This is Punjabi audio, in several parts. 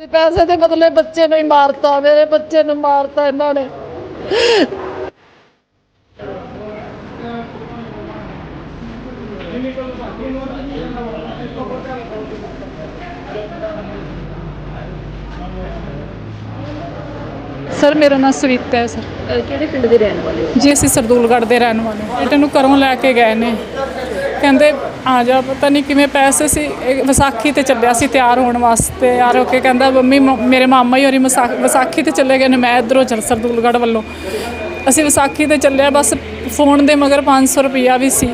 ਤੇ ਪੈਸੇ ਦੇ ਬਦਲੇ ਬੱਚੇ ਨੂੰ ਹੀ ਮਾਰਤਾ ਮੇਰੇ ਬੱਚੇ ਨੂੰ ਮਾਰਤਾ ਇਹਨਾਂ ਨੇ ਸਰ ਮੇਰਾ ਨਾਮ ਸਵਿਤਾ ਹੈ ਸਰ ਕਿਹੜੇ ਪਿੰਡ ਦੇ ਰਹਿਣ ਵਾਲੇ ਹੋ? ਜੀ ਅਸੀਂ ਸਰਦੂਲਗੜ੍ਹ ਦੇ ਰਹਿਣ ਵਾਲੇ ਹਾਂ। ਬੇਟੇ ਨੂੰ ਘਰੋਂ ਲੈ ਕੇ ਗਏ ਨੇ। ਕਹਿੰਦੇ ਆ ਜਾ ਪਤਾ ਨਹੀਂ ਕਿਵੇਂ ਪੈਸੇ ਸੀ। ਇਹ ਵਿਸਾਖੀ ਤੇ ਚੱਲਿਆ ਸੀ ਤਿਆਰ ਹੋਣ ਵਾਸਤੇ। ਯਾਰ ਹੋ ਕੇ ਕਹਿੰਦਾ ਮੰਮੀ ਮ- ਮੇਰੇ ਮਾਮਾ ਹੀ ਹੋਰੀ ਵਿਸਾ- ਵਿਸਾਖੀ ਤੇ ਚੱਲੇ ਗਏ ਨੇ। ਮੈਂ ਇਧਰੋਂ ਚੱਲ ਸਰਦੂਲਗੜ੍ਹ ਵੱਲੋਂ। ਅਸੀਂ ਵਿਸਾਖੀ ਤੇ ਚੱਲਿਆ ਬਸ ਫੋਨ ਦੇ ਮਗਰ 500 ਰੁਪਿਆ ਵੀ ਸੀ।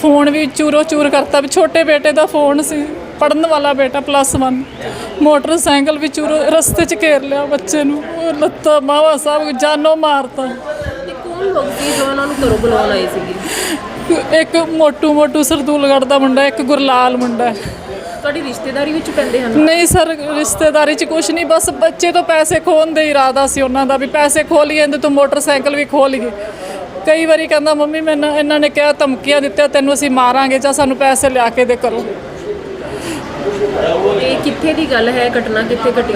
ਫੋਨ ਵੀ ਚੂਰੋ ਚੂਰ ਕਰਤਾ ਵੀ ਛੋਟੇ ਬੇਟੇ ਦਾ ਫੋਨ ਸੀ ਪੜਨ ਵਾਲਾ ਬੇਟਾ ਪਲੱਸ 1 ਮੋਟਰਸਾਈਕਲ ਵੀ ਚੂਰੋ ਰਸਤੇ 'ਚ ਘੇਰ ਲਿਆ ਬੱਚੇ ਨੂੰ। ਉਹ ਲੱਤਾਂ ਮਾਵਾ ਸਭ ਜਾਨੋਂ ਮਾਰਤਾ। ਤੇ ਕੌਣ ਲੋਕ ਸੀ ਜੋ ਉਹਨਾਂ ਨੂੰ ਘਰੋਂ ਬੁਲਾਉਣ ਆਏ ਸੀਗੇ? ਇੱਕ ਮੋਟੂ ਮੋਟੂ ਸਰਦੂਲਗੜ੍ਹ ਦਾ ਮੁੰਡਾ ਇੱਕ ਗੁਰਲਾਲ ਮੁੰਡਾ। ਤੁਹਾਡੀ ਰਿਸ਼ਤੇਦਾਰੀ ਵਿੱਚ ਪੈਂਦੇ ਹਨ? ਨਹੀਂ ਸਰ ਰਿਸ਼ਤੇਦਾਰੀ 'ਚ ਕੁਝ ਨਹੀਂ ਬਸ ਬੱਚੇ ਤੋਂ ਪੈਸੇ ਖੋਣ ਦੇ ਇਰਾਦਾ ਸੀ ਉਹਨਾਂ ਦਾ ਵੀ ਪੈਸੇ ਖੋਹ ਲਈਏ ਇਹਦੇ ਤੋਂ ਮੋਟਰਸਾਈਕਲ ਵੀ ਖੋਹ ਲਈਏ। ਕਈ ਵਾਰੀ ਕਹਿੰਦਾ ਮੰਮੀ ਮੈਨੂੰ ਇਹਨਾਂ ਨੇ ਕਿਹਾ ਧਮਕੀਆਂ ਦਿੱਤੀਆਂ ਤੈਨੂੰ ਅਸੀਂ ਮਾਰਾਂਗੇ ਜਾਂ ਸਾਨੂੰ ਪੈਸੇ ਲਿਆ ਕੇ ਦੇ ਕਰੋ ਇਹ ਕਿੱਥੇ ਦੀ ਗੱਲ ਹੈ ਘਟਨਾ ਕਿੱਥੇ ਘਟੀ?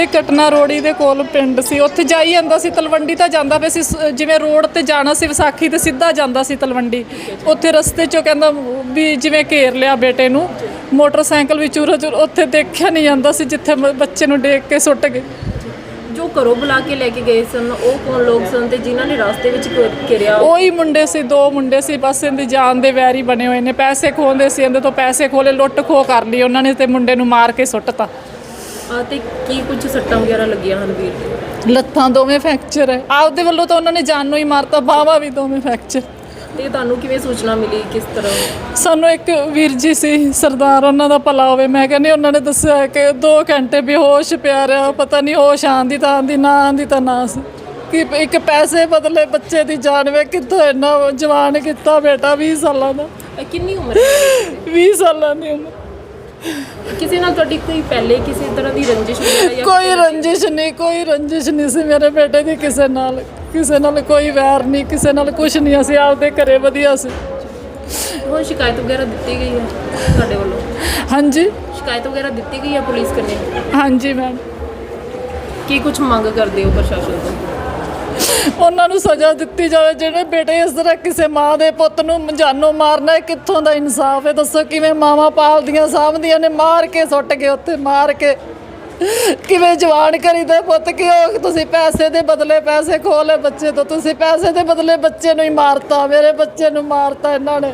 ਇਹ ਕਟਨਾ ਰੋੜੀ ਦੇ ਕੋਲ ਪਿੰਡ ਸੀ। ਉੱਥੇ ਜਾਈ ਜਾਂਦਾ ਸੀ ਤਲਵੰਡੀ ਤਾਂ ਜਾਂਦਾ ਪਿਆ ਸੀ। ਸ- ਜਿਵੇਂ ਰੋਡ ਤੇ ਜਾਣਾ ਸੀ ਵਿਸਾਖੀ ਤੇ ਸਿੱਧਾ ਜਾਂਦਾ ਸੀ ਤਲਵੰਡੀ। ਉੱਥੇ ਰਸਤੇ 'ਚੋਂ ਕਹਿੰਦਾ ਵੀ ਜਿਵੇਂ ਘੇਰ ਲਿਆ ਬੇਟੇ ਨੂੰ ਮੋਟਰਸਾਈਕਲ ਵੀ ਚੂਰੋ ਚੂਰ ਉੱਥੇ ਦੇਖਿਆ ਨਹੀਂ ਜਾਂਦਾ ਸੀ ਜਿੱਥੇ ਮ- ਬੱਚੇ ਨੂੰ ਡੇਕ ਕੇ ਸੁੱਟ ਗਏ। ਜੋ ਘਰੋਂ ਬੁਲਾ ਕੇ ਲੈ ਕੇ ਗਏ ਸਨ ਉਹ ਕੌਣ ਲੋਕ ਸਨ ਤੇ ਜਿਨ੍ਹਾਂ ਨੇ ਰਸਤੇ ਵਿੱਚ ਘਿਰਿਆ? ਉਹੀ ਮੁੰਡੇ ਸੀ ਦੋ ਮੁੰਡੇ ਸੀ ਬਸ ਇਹਦੀ ਜਾਨ ਦੇ ਵੈਰੀ ਬਣੇ ਹੋਏ ਨੇ। ਪੈਸੇ ਖੋਹਦੇ ਸੀ ਇਹਦੇ ਤੋਂ ਪੈਸੇ ਖੋਲੇ ਲੁੱਟ ਖੋਹ ਕਰ ਲਈ ਉਹਨਾਂ ਨੇ ਤੇ ਮੁੰਡੇ ਨੂੰ ਮਾਰ ਕੇ ਸੁੱਟਤਾ। ਆ ਤੇ ਕੀ ਕੁਝ ਸੱਟਾਂ ਵਗੈਰਾ ਲੱਗੀਆਂ ਹਨ ਵੀਰ? ਦੇ ਲੱਤਾਂ ਦੋਵੇਂ ਫ੍ਰੈਕਚਰ ਹੈ ਆਪਦੇ ਵੱਲੋਂ ਤਾਂ ਉਹਨਾਂ ਨੇ ਜਾਨੋਂ ਹੀ ਮਾਰਤਾ ਬਾਹਾਂ ਵੀ ਦੋਵੇਂ ਫ੍ਰੈਕਚਰ ਤੇ ਤੁਹਾਨੂੰ ਕਿਵੇਂ ਸੂਚਨਾ ਮਿਲੀ? ਕਿਸ ਤਰ੍ਹਾਂ? ਸਾਨੂੰ ਇੱਕ ਵੀਰ ਜੀ ਸੀ ਸਰਦਾਰ ਉਹਨਾਂ ਦਾ ਭਲਾ ਹੋਵੇ। ਮੈਂ ਕਹਿੰਦੀ ਉਹਨਾਂ ਨੇ ਦੱਸਿਆ ਕਿ 2 ਘੰਟੇ ਬੇਹੋਸ਼ ਪਿਆ ਰਿਹਾ ਪਤਾ ਨਹੀਂ ਹੋਸ਼ ਆਂਦੀ ਤਾਂ ਆਂਦੀ ਨਾ ਆਂਦੀ ਤਾਂ ਨਾ ਸੀ ਕਿ ਇੱਕ ਪੈਸੇ ਬਦਲੇ ਬੱਚੇ ਦੀ ਜਾਨ ਵੇ ਕਿੱਥੋਂ ਇੰਨਾ ਜਵਾਨ ਕੀਤਾ ਬੇਟਾ 20 ਸਾਲਾਂ ਦਾ? ਕਿੰਨੀ ਉਮਰ ਹੈ? 20 ਸਾਲਾਂ ਦੀ ਉਮਰ। ਕਿਸੇ ਨਾਲ ਤੁਹਾਡੀ ਕੋਈ ਪਹਿਲੇ ਕਿਸੇ ਤਰ੍ਹਾਂ ਦੀ ਰੰਜਿਸ਼ ਵਗੈਰਾ ਜਾਂ ਕੋਈ ਰੰਜਿਸ਼ ਨਹੀਂ ਕੋਈ ਰੰਜਿਸ਼ ਨਹੀਂ ਸੀ ਮੇਰੇ ਬੇਟੇ ਦੀ ਕਿਸੇ ਨਾਲ। ਕਿਸੇ ਨਾਲ ਕੋਈ ਵੈਰ ਨਹੀਂ ਕਿਸੇ ਨਾਲ ਕੁਝ ਨਹੀਂ ਅਸੀਂ ਆਪਦੇ ਘਰੇ ਵਧੀਆ ਸੀ। ਹੁਣ ਸ਼ਿਕਾਇਤ ਵਗੈਰਾ ਦਿੱਤੀ ਗਈ ਹੈ ਤੁਹਾਡੇ ਵੱਲੋਂ? ਹਾਂਜੀ। ਸ਼ਿਕਾਇਤ ਵਗੈਰਾ ਦਿੱਤੀ ਗਈ ਹੈ ਪੁਲਿਸ ਕੰਨੇ? ਹਾਂਜੀ ਮੈਮ ਕੀ ਕੁਝ ਮੰਗ ਕਰਦੇ ਹੋ ਪ੍ਰਸ਼ਾਸਨ ਤੋਂ? ਉਹਨਾਂ ਨੂੰ ਸਜ਼ਾ ਦਿੱਤੀ ਜਾਵੇ ਜਿਹੜੇ ਬੇਟੇ ਇਸ ਤਰ੍ਹਾਂ ਕਿਸੇ ਮਾਂ ਦੇ ਪੁੱਤ ਨੂੰ ਜਾਨੋਂ ਮਾਰਨਾ ਇਹ ਕਿੱਥੋਂ ਦਾ ਇਨਸਾਫ ਹੈ? ਦੱਸੋ ਕਿਵੇਂ ਮਾਵਾਂ ਪਾਲਦੀਆਂ ਸਾਂਭਦੀਆਂ ਨੇ ਮਾਰ ਕੇ ਸੁੱਟ ਗਏ ਉੱਥੇ ਮਾਰ ਕੇ। ਕਿਵੇਂ ਜਵਾਨ ਕਰੀਦਾ ਪੁੱਤ, ਕਿਉਂ ਤੁਸੀਂ ਪੈਸੇ ਦੇ ਬਦਲੇ ਪੈਸੇ ਖੋਲੇ ਬੱਚੇ ਤੋਂ? ਤੁਸੀਂ ਪੈਸੇ ਦੇ ਬਦਲੇ ਬੱਚੇ ਨੂੰ ਹੀ ਮਾਰਤਾ, ਮੇਰੇ ਬੱਚੇ ਨੂੰ ਮਾਰਤਾ ਇਹਨਾਂ ਨੇ।